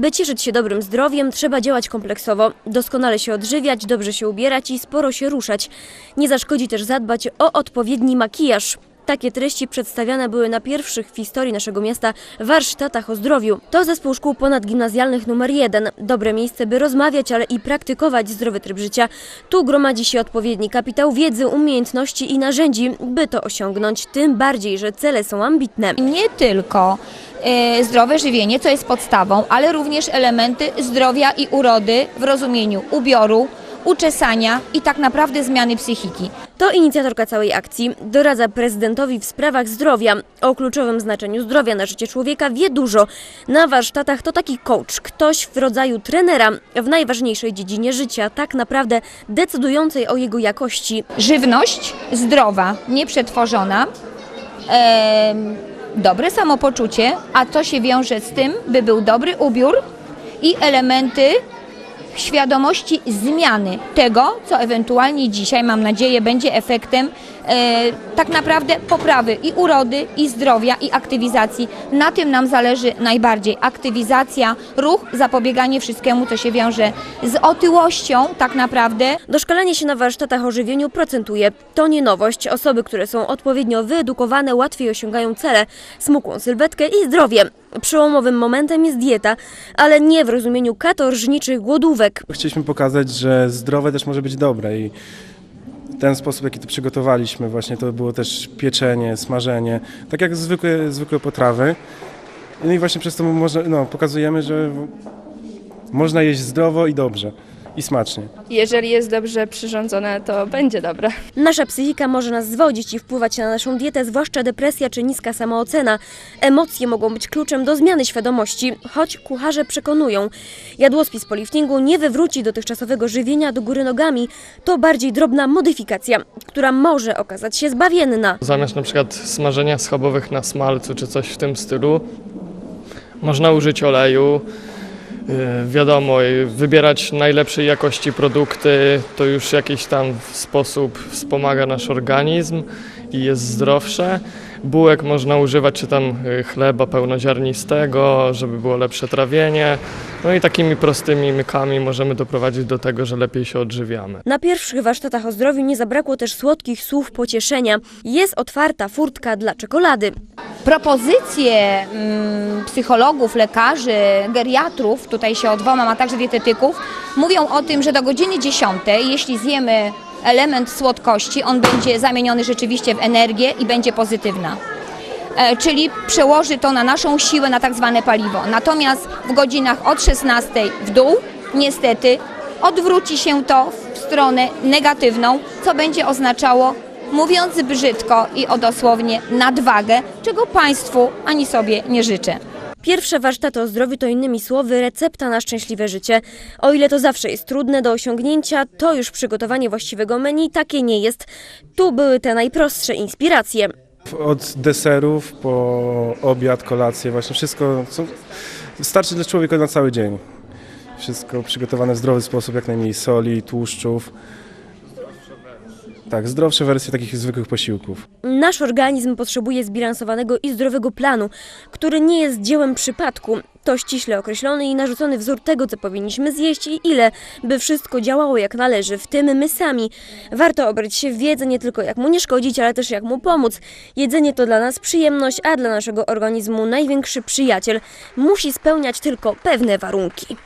By cieszyć się dobrym zdrowiem, trzeba działać kompleksowo, doskonale się odżywiać, dobrze się ubierać i sporo się ruszać. Nie zaszkodzi też zadbać o odpowiedni makijaż. Takie treści przedstawiane były na pierwszych w historii naszego miasta warsztatach o zdrowiu. To zespół szkół ponadgimnazjalnych numer 1. Dobre miejsce, by rozmawiać, ale i praktykować zdrowy tryb życia. Tu gromadzi się odpowiedni kapitał wiedzy, umiejętności i narzędzi, by to osiągnąć. Tym bardziej, że cele są ambitne. nie tylko e, zdrowe żywienie, co jest podstawą, ale również elementy zdrowia i urody w rozumieniu ubioru, uczesania i tak naprawdę zmiany psychiki. To inicjatorka całej akcji. Doradza prezydentowi w sprawach zdrowia. O kluczowym znaczeniu zdrowia na życie człowieka wie dużo. Na warsztatach to taki coach, ktoś w rodzaju trenera w najważniejszej dziedzinie życia, tak naprawdę decydującej o jego jakości. Żywność zdrowa, nieprzetworzona, em, dobre samopoczucie, a to się wiąże z tym, by był dobry ubiór i elementy świadomości zmiany tego, co ewentualnie dzisiaj, mam nadzieję, będzie efektem tak naprawdę poprawy i urody, i zdrowia, i aktywizacji. Na tym nam zależy najbardziej. Aktywizacja, ruch, zapobieganie wszystkiemu, co się wiąże z otyłością tak naprawdę, Doszkalanie się na warsztatach o żywieniu procentuje. To nie nowość. Osoby, które są odpowiednio wyedukowane, łatwiej osiągają cele, smukłą sylwetkę i zdrowie. Przełomowym momentem jest dieta, ale nie w rozumieniu katorżniczych głodówek. Chcieliśmy pokazać, że zdrowe też może być dobre i ten sposób, jaki to przygotowaliśmy, właśnie to było też pieczenie, smażenie, tak jak zwykłe, zwykłe potrawy. No i właśnie przez to można, no, pokazujemy, że można jeść zdrowo i dobrze i smacznie. Jeżeli jest dobrze przyrządzone, to będzie dobre. Nasza psychika może nas zwodzić i wpływać na naszą dietę, zwłaszcza depresja czy niska samoocena. Emocje mogą być kluczem do zmiany świadomości, choć kucharze przekonują. Jadłospis po liftingu nie wywróci dotychczasowego żywienia do góry nogami. To bardziej drobna modyfikacja, która może okazać się zbawienna. Zamiast na przykład smażenia schabowych na smalcu czy coś w tym stylu, można użyć oleju. Yy, Wiadomo, wybierać najlepszej jakości produkty to już jakiś tam sposób wspomaga nasz organizm i jest zdrowsze. Bułek można używać, czy tam yy, chleba pełnoziarnistego, żeby było lepsze trawienie. No i takimi prostymi mykami możemy doprowadzić do tego, że lepiej się odżywiamy. Na pierwszych warsztatach o zdrowiu nie zabrakło też słodkich słów pocieszenia. Jest otwarta furtka dla czekolady. Propozycje mm, psychologów, lekarzy, geriatrów, tutaj się odwołam, a także dietetyków, mówią o tym, że do godziny 10, jeśli zjemy element słodkości, on będzie zamieniony rzeczywiście w energię i będzie pozytywna. E, czyli przełoży to na naszą siłę, na tak zwane paliwo. Natomiast w godzinach od 16 w dół, niestety, odwróci się to w stronę negatywną, co będzie oznaczało, mówiąc brzydko i o dosłownie, nadwagę, czego Państwu ani sobie nie życzę. Pierwsze warsztaty o zdrowiu to innymi słowy recepta na szczęśliwe życie. O ile to zawsze jest trudne do osiągnięcia, to już przygotowanie właściwego menu takie nie jest. Tu były te najprostsze inspiracje. Od deserów po obiad, kolację, właśnie wszystko co starczy dla człowieka na cały dzień. Wszystko przygotowane w zdrowy sposób, jak najmniej soli, tłuszczów. Tak, zdrowsze wersje takich zwykłych posiłków. Nasz organizm potrzebuje zbilansowanego i zdrowego planu, który nie jest dziełem przypadku. To ściśle określony i narzucony wzór tego, co powinniśmy zjeść i ile, by wszystko działało jak należy, w tym my sami. Warto obrać się w wiedzę nie tylko jak mu nie szkodzić, ale też jak mu pomóc. Jedzenie to dla nas przyjemność, a dla naszego organizmu największy przyjaciel. Musi spełniać tylko pewne warunki.